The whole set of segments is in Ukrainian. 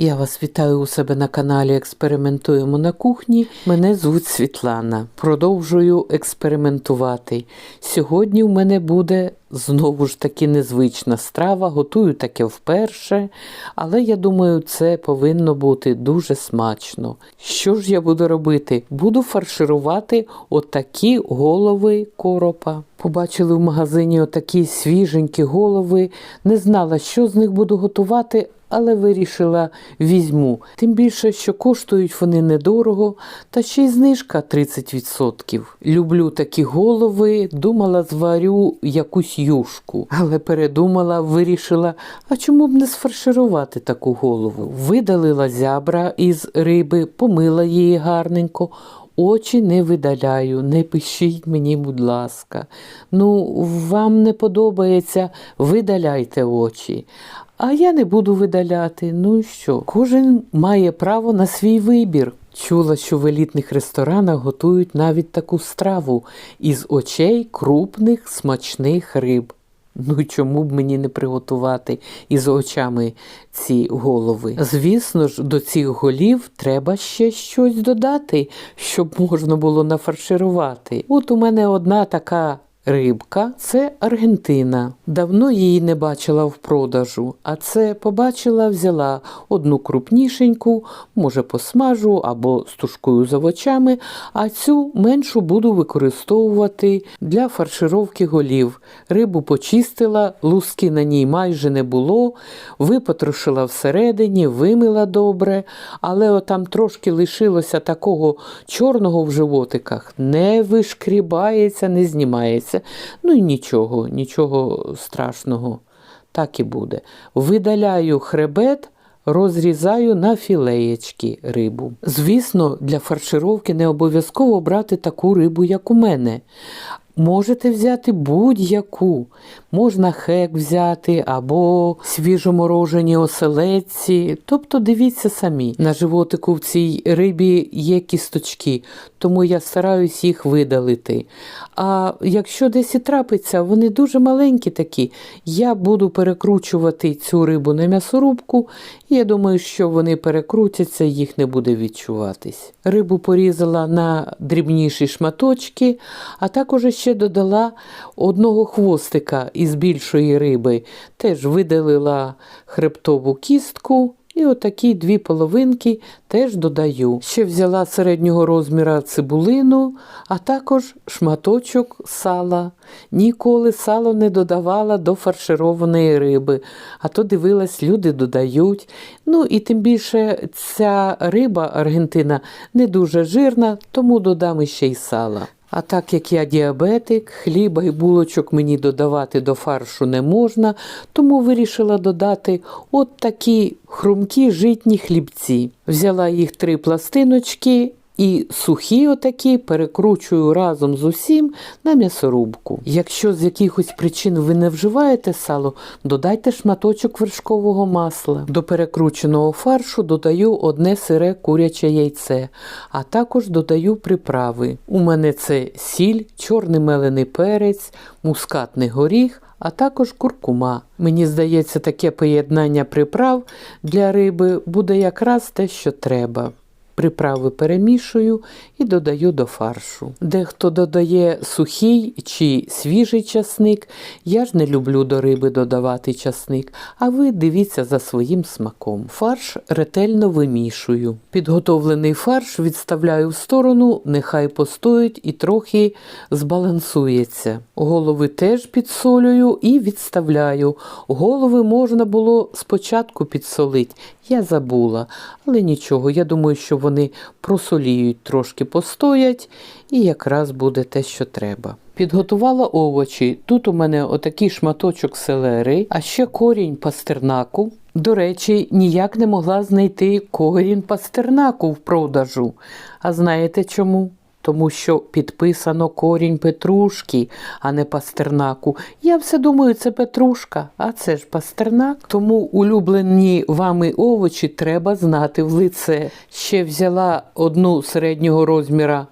Я вас вітаю у себе на каналі Експериментуємо на кухні. Мене звуть Світлана. Продовжую експериментувати. Сьогодні в мене буде знову ж таки незвична страва. Готую таке вперше, але я думаю, це повинно бути дуже смачно. Що ж я буду робити? Буду фарширувати отакі голови коропа. Побачили в магазині отакі свіженькі голови. Не знала, що з них буду готувати, але вирішила візьму. Тим більше, що коштують вони недорого, та ще й знижка 30%. Люблю такі голови, думала, зварю якусь юшку, але передумала, вирішила, а чому б не сфарширувати таку голову? Видалила зябра із риби, помила її гарненько. Очі не видаляю, не пишіть мені, будь ласка. Ну, вам не подобається, видаляйте очі. А я не буду видаляти. Ну і що? Кожен має право на свій вибір. Чула, що в елітних ресторанах готують навіть таку страву із очей крупних смачних риб. Ну чому б мені не приготувати із очами ці голови? Звісно ж, до цих голів треба ще щось додати, щоб можна було нафарширувати. От у мене одна така рибка це Аргентина. Давно її не бачила в продажу, а це побачила, взяла одну крупнішеньку, може посмажу або з тушкою з овочами, а цю меншу буду використовувати для фаршировки голів. Рибу почистила, луски на ній майже не було, випотрошила всередині, вимила добре, але отам трошки лишилося такого чорного в животиках, не вишкрібається, не знімається. Ну і нічого, нічого страшного. Так і буде. Видаляю хребет, розрізаю на філеєчки рибу. Звісно, для фаршировки не обов'язково брати таку рибу, як у мене. Можете взяти будь-яку. Можна хек взяти або свіжоморожені оселедці. Тобто дивіться самі. На животику в цій рибі є кісточки, тому я стараюсь їх видалити. А якщо десь і трапиться, вони дуже маленькі такі. Я буду перекручувати цю рибу на м'ясорубку, і я думаю, що вони перекрутяться, їх не буде відчуватись. Рибу порізала на дрібніші шматочки, а також ще додала одного хвостика із більшої риби. Теж видалила хребтову кістку. І отакі дві половинки теж додаю. Ще взяла середнього розміра цибулину, а також шматочок сала. Ніколи сало не додавала до фаршированої риби, а то дивилась, люди додають. Ну і тим більше ця риба Аргентина не дуже жирна, тому додам іще й сала. А так як я діабетик, хліба і булочок мені додавати до фаршу не можна, тому вирішила додати от такі хрумкі житні хлібці. Взяла їх три пластиночки і сухі отакі перекручую разом з усім на м'ясорубку. Якщо з якихось причин ви не вживаєте сало, додайте шматочок вершкового масла. До перекрученого фаршу додаю одне сире куряче яйце, а також додаю приправи. У мене це сіль, чорний мелений перець, мускатний горіх. А також куркума. Мені здається, таке поєднання приправ для риби буде якраз те, що треба. Приправи перемішую і додаю до фаршу. Дехто додає сухий чи свіжий часник. Я ж не люблю до риби додавати часник, а ви дивіться за своїм смаком. Фарш ретельно вимішую. Підготовлений фарш відставляю в сторону, нехай постоїть і трохи збалансується. Голови теж підсолюю і відставляю. Голови можна було спочатку підсолити. Я забула, але нічого, я думаю, що вони просоліють, трошки постоять, і якраз буде те, що треба. Підготувала овочі. Тут у мене отакий шматочок селери, а ще корінь пастернаку. До речі, ніяк не могла знайти корінь пастернаку в продажу. А знаєте чому? Тому що підписано корінь петрушки, а не пастернаку. Я все думаю, це петрушка, а це ж пастернак. Тому улюблені вами овочі треба знати в лице. Ще взяла одну середнього розміра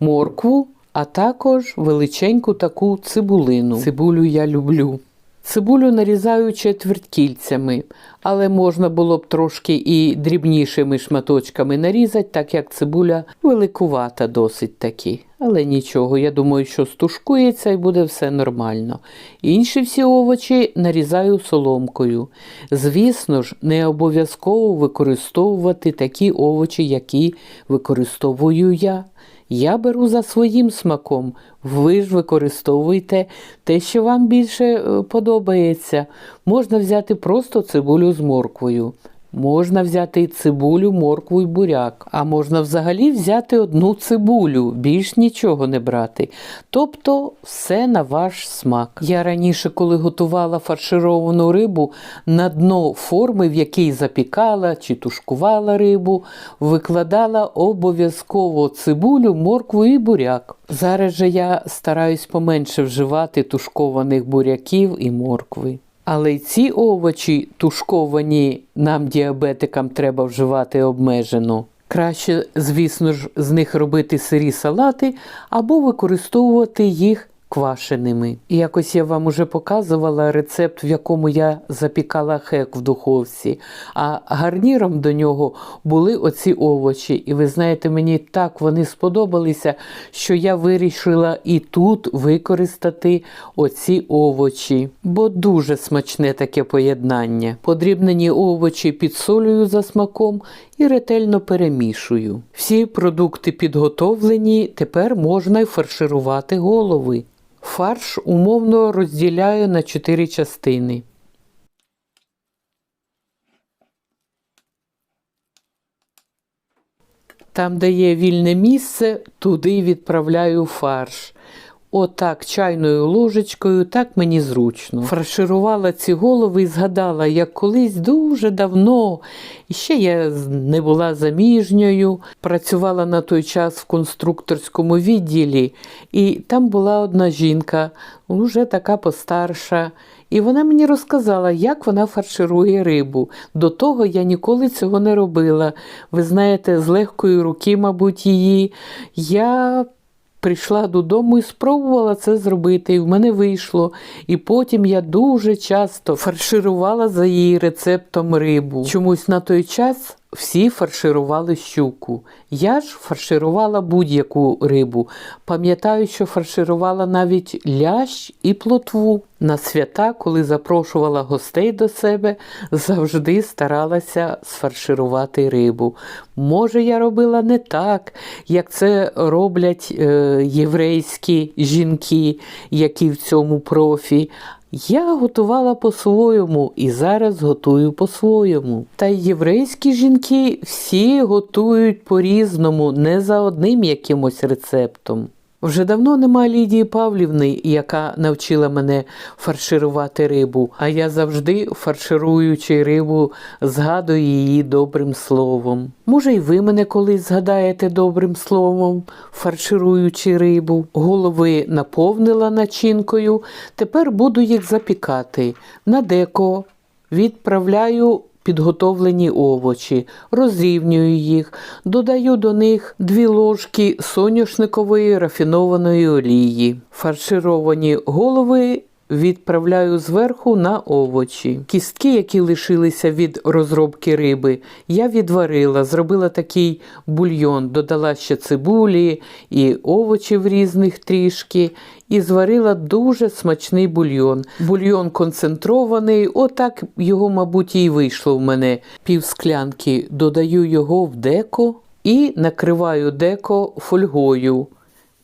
моркву, а також величеньку таку цибулину. Цибулю я люблю. Цибулю нарізаю четверть кільцями, але можна було б трошки і дрібнішими шматочками нарізати, так як цибуля великувата досить таки. Але нічого, я думаю, що стушкується і буде все нормально. Інші всі овочі нарізаю соломкою. Звісно ж, не обов'язково використовувати такі овочі, які використовую я. Я беру за своїм смаком. Ви ж використовуйте те, що вам більше е, подобається. Можна взяти просто цибулю з морквою. Можна взяти і цибулю, моркву і буряк, а можна взагалі взяти одну цибулю, більш нічого не брати. Тобто все на ваш смак. Я раніше, коли готувала фаршировану рибу, на дно форми, в якій запікала чи тушкувала рибу, викладала обов'язково цибулю, моркву і буряк. Зараз же я стараюсь поменше вживати тушкованих буряків і моркви. Але й ці овочі, тушковані нам, діабетикам, треба вживати обмежено. Краще, звісно ж, з них робити сирі салати або використовувати їх квашеними. І якось я вам уже показувала рецепт, в якому я запікала хек в духовці, а гарніром до нього були оці овочі. І ви знаєте, мені так вони сподобалися, що я вирішила і тут використати оці овочі, бо дуже смачне таке поєднання. Подрібнені овочі підсолюю за смаком і ретельно перемішую. Всі продукти підготовлені, тепер можна й фарширувати голови. Фарш умовно розділяю на чотири частини. Там, де є вільне місце, туди відправляю фарш. Отак чайною ложечкою, так мені зручно. Фарширувала ці голови і згадала, як колись дуже давно, ще я не була заміжньою, працювала на той час в конструкторському відділі, і там була одна жінка, вже така постарша. І вона мені розказала, як вона фарширує рибу. До того я ніколи цього не робила. Ви знаєте, з легкої руки, мабуть, її. Я прийшла додому і спробувала це зробити, і в мене вийшло. І потім я дуже часто фарширувала за її рецептом рибу. Чомусь на той час всі фарширували щуку. Я ж фарширувала будь-яку рибу. Пам'ятаю, що фарширувала навіть лящ і плотву. На свята, коли запрошувала гостей до себе, завжди старалася сфарширувати рибу. Може, я робила не так, як це роблять е, єврейські жінки, які в цьому профі. Я готувала по-своєму і зараз готую по-своєму. Та й єврейські жінки всі готують по-різному, не за одним якимось рецептом. Вже давно нема Лідії Павлівни, яка навчила мене фарширувати рибу, а я завжди, фаршируючи рибу, згадую її добрим словом. Може, й ви мене колись згадаєте добрим словом, фаршируючи рибу. Голови наповнила начинкою, тепер буду їх запікати. На деко відправляю підготовлені овочі, розрівнюю їх, додаю до них дві ложки соняшникової рафінованої олії, фаршировані голови. Відправляю зверху на овочі. Кістки, які лишилися від розробки риби, я відварила, зробила такий бульйон, додала ще цибулі і овочів різних трішки, і зварила дуже смачний бульйон. Бульйон концентрований, отак його, мабуть, і вийшло в мене пів склянки. Додаю його в деко і накриваю деко фольгою.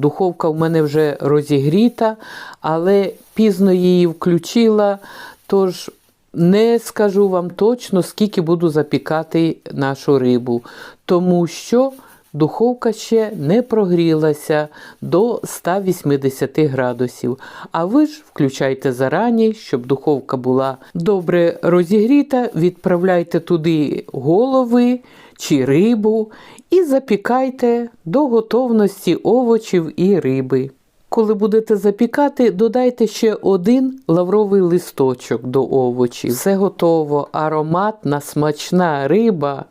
Духовка в мене вже розігріта, але пізно її включила, тож не скажу вам точно, скільки буду запікати нашу рибу, тому що духовка ще не прогрілася до 180 градусів. А ви ж включайте зарані, щоб духовка була добре розігріта, відправляйте туди голови чи рибу і запікайте до готовності овочів і риби. Коли будете запікати, додайте ще один лавровий листочок до овочів. Все готово, ароматна, смачна риба,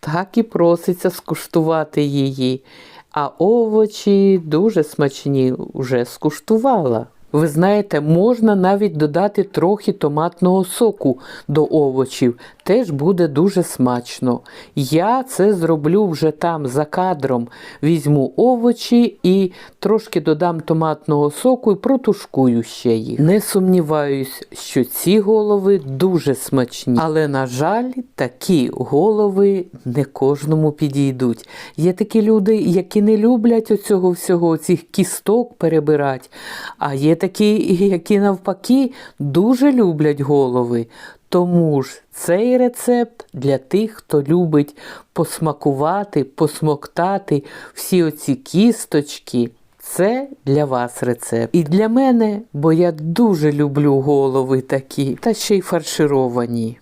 так і проситься скуштувати її. А овочі дуже смачні вже скуштувала. Ви знаєте, можна навіть додати трохи томатного соку до овочів. Теж буде дуже смачно. Я це зроблю вже там за кадром. Візьму овочі і трошки додам томатного соку і протушкую ще їх. Не сумніваюсь, що ці голови дуже смачні. Але, на жаль, такі голови не кожному підійдуть. Є такі люди, які не люблять оцього всього, цих кісток перебирати. А є такі, які навпаки дуже люблять голови. Тому ж цей рецепт для тих, хто любить посмакувати, посмоктати всі оці кісточки. Це для вас рецепт. І для мене, бо я дуже люблю голови такі, та ще й фаршировані.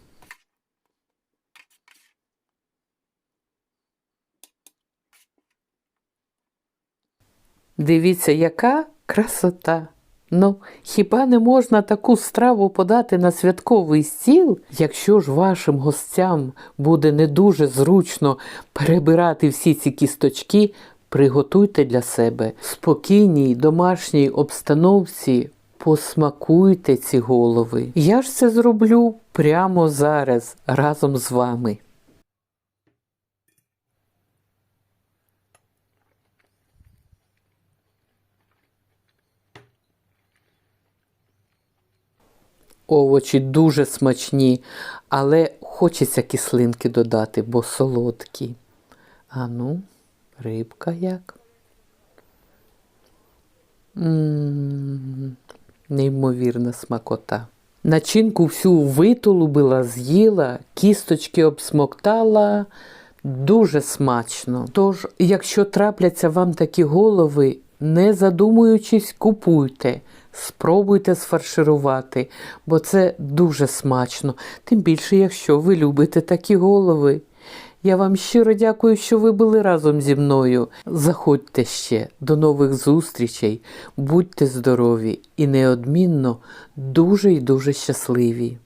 Дивіться, яка красота. Ну, хіба не можна таку страву подати на святковий стіл? Якщо ж вашим гостям буде не дуже зручно перебирати всі ці кісточки, приготуйте для себе в спокійній домашній обстановці. Посмакуйте ці голови. Я ж це зроблю прямо зараз разом з вами. Овочі дуже смачні, але хочеться кислинки додати, бо солодкі. А ну, рибка як. Неймовірна смакота. Начинку всю витулубила, з'їла, кісточки обсмоктала. Дуже смачно. Тож, якщо трапляться вам такі голови, не задумуючись, купуйте, спробуйте сфарширувати, бо це дуже смачно. Тим більше, якщо ви любите такі голови. Я вам щиро дякую, що ви були разом зі мною. Заходьте ще до нових зустрічей, будьте здорові і неодмінно дуже й дуже щасливі.